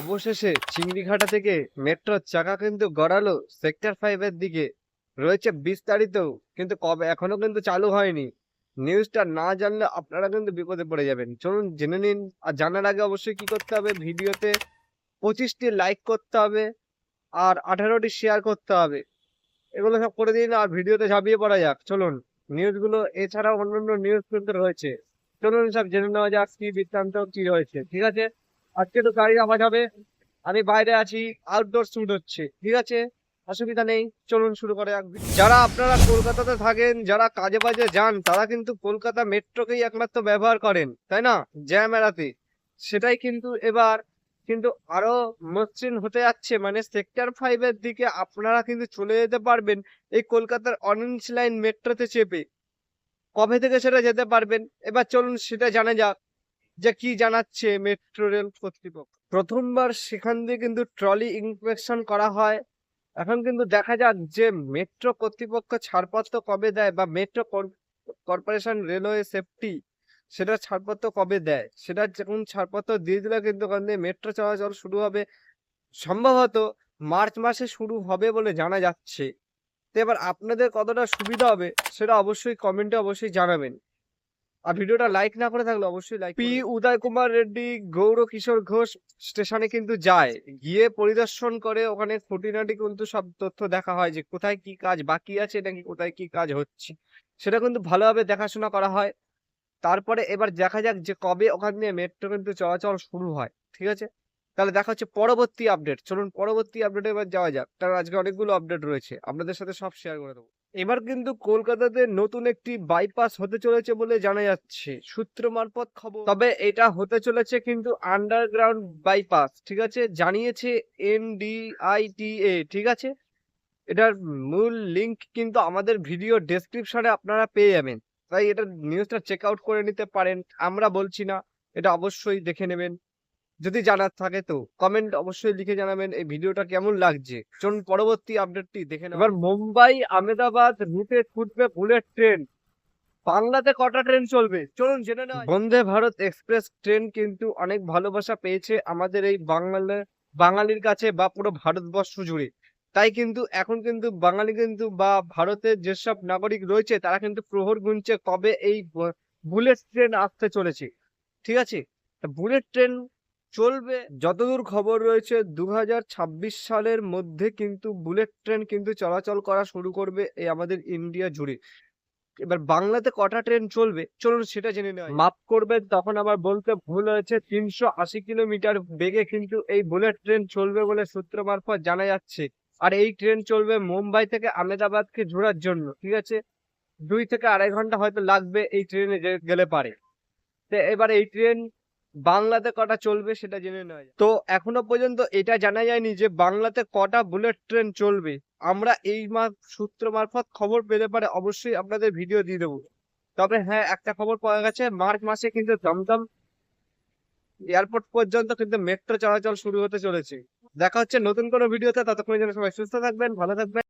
অবশেষে চিংড়িঘাটা থেকে মেট্রোর চাকা কিন্তু গড়ালো সেক্টর ফাইভের দিকে। রয়েছে বিস্তারিত, কিন্তু কবে এখনও কিন্তু চালু হয়নি। নিউজটা না জানলে আপনারা কিন্তু বিপদে পড়ে যাবেন। চলুন জেনে নিন, আর জানার আগে অবশ্যই কি করতে হবে ভিডিওতে? পঁচিশটি লাইক করতে হবে, আর আঠারোটি শেয়ার করতে হবে। এগুলো সব করে দিন, আর ভিডিওতে ঝাঁপিয়ে পড়া যাক। চলুন, নিউজগুলো এছাড়াও অন্যান্য নিউজ কিন্তু রয়েছে। চলুন সব জেনে নেওয়া যাক কি বৃত্তান্ত, কি রয়েছে। ঠিক আছে? আজকে তো গাড়ি আওয়াজ হবে। আমি বাইরে আছি আউটডোর শুট হচ্ছে। ঠিক আছে? অসুবিধা নেই। চলুন শুরু করে যারা আপনারা কলকাতাতে থাকেন, যারা কাজে বাজে যান, তারা কিন্তু কলকাতা মেট্রোকেই একমাত্র ব্যবহার করেন, তাই না? জ্যাম এড়াতে সেটাই কিন্তু এবার কিন্তু আরও মসৃণ হতে যাচ্ছে। মানে সেক্টর ফাইভের দিকে আপনারা কিন্তু চলে যেতে পারবেন এই কলকাতার অরেঞ্জ লাইন মেট্রোতে চেপে। কবে থেকে সেটা যেতে পারবেন? এবার চলুন সেটা জানা যাক। যে কি জানাচ্ছে মেট্রো রেল কর্তৃপক্ষ? প্রথমবার সেখান দিয়ে কিন্তু ট্রলি ইন্সপেকশন করা হয়। এখন কিন্তু দেখা যাক যে মেট্রো কর্তৃপক্ষ ছাড়পত্র কবে দেয় বা মেট্রো কর্পোরেশন রেলওয়ে সেফটি সেটা ছাড়পত্র কবে দেয়? সেটা যখন ছাড়পত্র দিয়ে দিলে কিন্তু ওখান মেট্রো চলাচল শুরু হবে। সম্ভবত মার্চ মাসে শুরু হবে বলে জানা যাচ্ছে। তো এবার আপনাদের কতটা সুবিধা হবে সেটা অবশ্যই কমেন্টে অবশ্যই জানাবেন। আর ভিডিওটা লাইক না করে থাকলে অবশ্যই লাইক পি উদয় কুমার রেড্ডি গৌর কিশোর ঘোষ স্টেশনে কিন্তু যায়। গিয়ে পরিদর্শন করে ওখানে খুঁটিনাটি কিন্তু সব তথ্য দেখা হয় যে কোথায় কি কাজ বাকি আছে নাকি কোথায় কি কাজ হচ্ছে। সেটা কিন্তু ভালোভাবে দেখাশোনা করা হয়। তারপরে এবার দেখা যাক যে কবে ওখান দিয়ে মেট্রো কিন্তু চলাচল শুরু হয় ঠিক আছে? তাহলে দেখা হচ্ছে পরবর্তী আপডেট চলুন পরবর্তী আপডেটে এবার যাওয়া যাক। কারণ আজকে অনেকগুলো আপডেট রয়েছে। আপনাদের সাথে সব শেয়ার করে দেবো। এবার কিন্তু কলকাতাতে নতুন একটি বাইপাস হতে চলেছে বলে জানা যাচ্ছে। সূত্র মারফত খবর। তবে এটা হতে চলেছে কিন্তু আন্ডারগ্রাউন্ড বাইপাস ঠিক আছে? জানিয়েছে এনডিআইটিএ ঠিক আছে? এটার মূল লিংক কিন্তু আমাদের ভিডিও ডেসক্রিপশনে আপনারা পেয়ে যাবেন। তাই এটা নিউজটা চেক আউট করে নিতে পারেন। আমরা বলছি না, এটা অবশ্যই দেখে নেবেন। যদি জানার থাকে তো কমেন্ট অবশ্যই লিখে জানাবেন এই ভিডিওটা কেমন লাগছে। চলুন পরবর্তী আপডেটটি দেখে এবার মুম্বাই আহমেদাবাদ রুটে ছুটবে বুলেট ট্রেন। বাংলাতে কটা ট্রেন চলবে? চলুন জেনে নেওয়া বন্দে ভারত এক্সপ্রেস ট্রেন কিন্তু অনেক ভালোবাসা পেয়েছে আমাদের এই বাংলা বাঙালির কাছে বা পুরো ভারতবর্ষ জুড়ে। তাই কিন্তু এখন কিন্তু বাঙালি কিন্তু বা ভারতের যেসব নাগরিক রয়েছে তারা কিন্তু প্রহর গুনছে কবে এই বুলেট ট্রেন আসতে চলেছে। ঠিক আছে? বুলেট ট্রেন চলবে। যতদূর খবর রয়েছে, দুহাজার ছাব্বিশ সালের মধ্যে কিন্তু বুলেট ট্রেন কিন্তু চলাচল করা শুরু করবে এই আমাদের ইন্ডিয়া জুড়ে। এবার বাংলাতে কটা ট্রেন চলবে? চলুন সেটা জেনে নেওয়া। মাফ করবেন, তখন আবার বলতে ভুল হয়েছে, তিনশো আশি কিলোমিটার বেগে কিন্তু এই বুলেট ট্রেন চলবে বলে সূত্র মারফত জানা যাচ্ছে। আর এই ট্রেন চলবে মুম্বাই থেকে আহমেদাবাদকে জোড়ার জন্য, ঠিক আছে? দুই থেকে আড়াই ঘণ্টা হয়তো লাগবে এই ট্রেনে গেলে পারে। তো এবার এই ট্রেন বাংলাতে কটা চলবে সেটা জেনে নেওয়া যাক। তো এখনও পর্যন্ত এটা জানা যায়নি যে বাংলাতে কটা বুলেট ট্রেন চলবে। আমরা এই মাস সূত্র মারফত খবর পেতে পারে অবশ্যই আপনাদের ভিডিও দিয়ে দেবো। তবে হ্যাঁ একটা খবর পাওয়া গেছে, মার্চ মাসে কিন্তু দমদম এয়ারপোর্ট পর্যন্ত কিন্তু মেট্রো চলাচল শুরু হতে চলেছে। দেখা হচ্ছে নতুন কোনো ভিডিওতে, ততক্ষণের জন্য সবাই সুস্থ থাকবেন, ভালো থাকবেন।